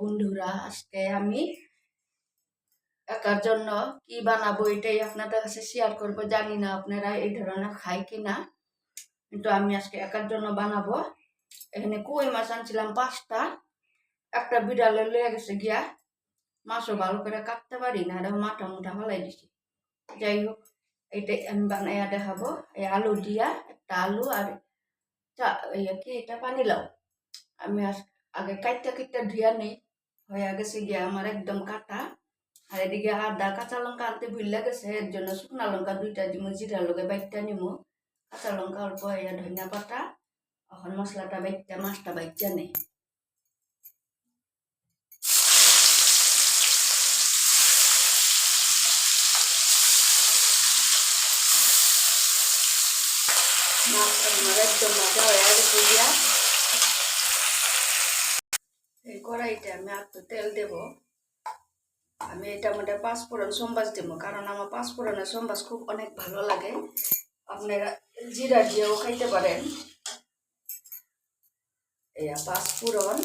বন্ধুরা, আজকে আমি একার জন্য কি বানাবো এটাই আপনাদের কাছে শেয়ার করব। জানি না আপনারা এই ধরনের খায় কি না কিন্তু আমি আজকে একার জন্য বানাবো। এখানে কই মাছ আনছিলাম? পাঁচটা। একটা বিড়ালে লয়ে গেছে গিয়া। মাছও ভালো করে কাটতে পারি না এটা মাথা মুঠা ফেলাই দিছি। যাই হোক এইটাই আমি বানাইয়া দেখাবো। এই আলু দিয়া একটা আলু আর চা ইয়ে কি এটা? পানি লাও আমি আগে কাইটা কাইটা ধুয়া নেই। হয়ে গেছে গিয়া আমার একদম কাটা আর এদিকে আদা কাঁচা লঙ্কা আনতে ভুললে গেছে এর জন্য শুকনা লঙ্কা দুইটা দিব জিরা লগে বাইকটা নিমু কাঁচা লঙ্কা অল্প ইয়া ধনিয়া পাতা এখন মশলাটা বাইকটা মাছটা বাইকটা নেই মাছ আমার একদম মজা হয়ে গেছে গিয়া এই কড়াইটা আমি আর তো তেল দেব। আমি এটা মধ্যে পাঁচফোড়ন সম্বাস দেবো, কারণ আমার পাঁচফোড়নের সম্বাস খুব অনেক ভালো লাগে। আপনারা জিরা দিয়েও খাইতে পারেন। এই পাঁচফোড়ন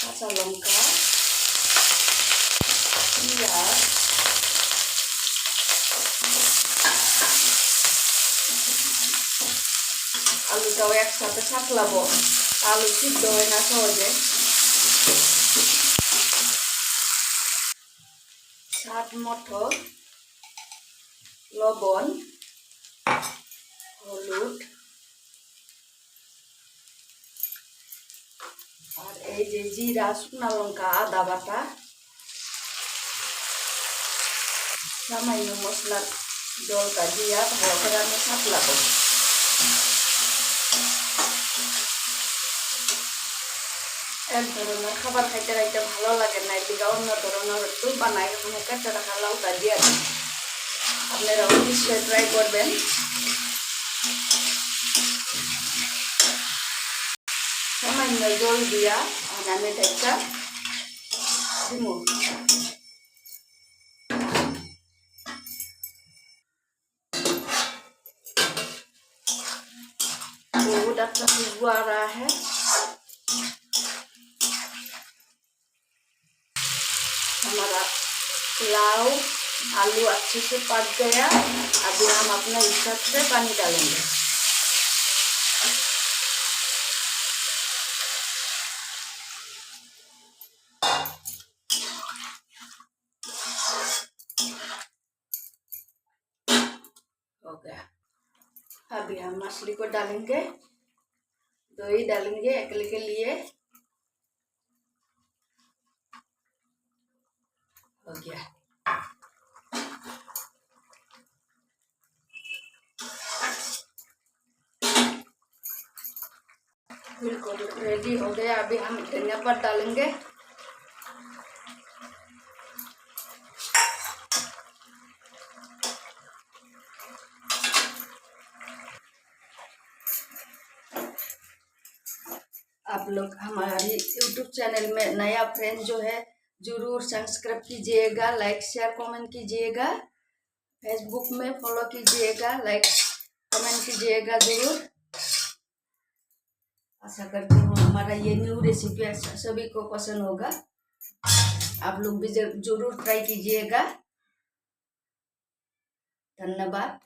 কাঁচা লঙ্কা, পেঁয়াজ, আলুটাও একসাথে সাতলাবো আলু সিদ্ধ হয় না সহজে। স্বাদ মতো লবণ, হলুদ, আর এই যে জিরা, শুকনা লঙ্কা, আদা বাটা, সামান্য মশলার জলটা দিয়া ভালো করে আমি সাতলাবো। এক ধরনের খাবার খাইতে খাইতে ভালো লাগে না এদিকে অন্য ধরনের একটু বানাই ওখানে কেটে রাখা লাউটা দিয়ে দিই আপনারা নিশ্চয়ই ট্রাই করবেন সামান্য জল দিয়া আর আমি এটা দিমু बहुत अच्छा खुशबू आ रहा है हमारा पुलाव, आलू अच्छे से पक गया। अभी हम अपने हिसाब से पानी डालेंगे। हो गया। अभी हम मछली को डालेंगे। दही डालेंगे अकेले के लिए। हो गया। बिल्कुल रेडी हो गया। अभी हम धनिया पत्ता डालेंगे। आप लोग हमारी यूट्यूब चैनल में नया फ्रेंड जो है ज़रूर सब्सक्राइब कीजिएगा लाइक शेयर कमेंट कीजिएगा फेसबुक में फॉलो कीजिएगा लाइक कमेंट कीजिएगा ज़रूर। आशा करती हूँ हमारा ये न्यू रेसिपी सभी को पसंद होगा। आप लोग भी ज़रूर ट्राई कीजिएगा। धन्यवाद।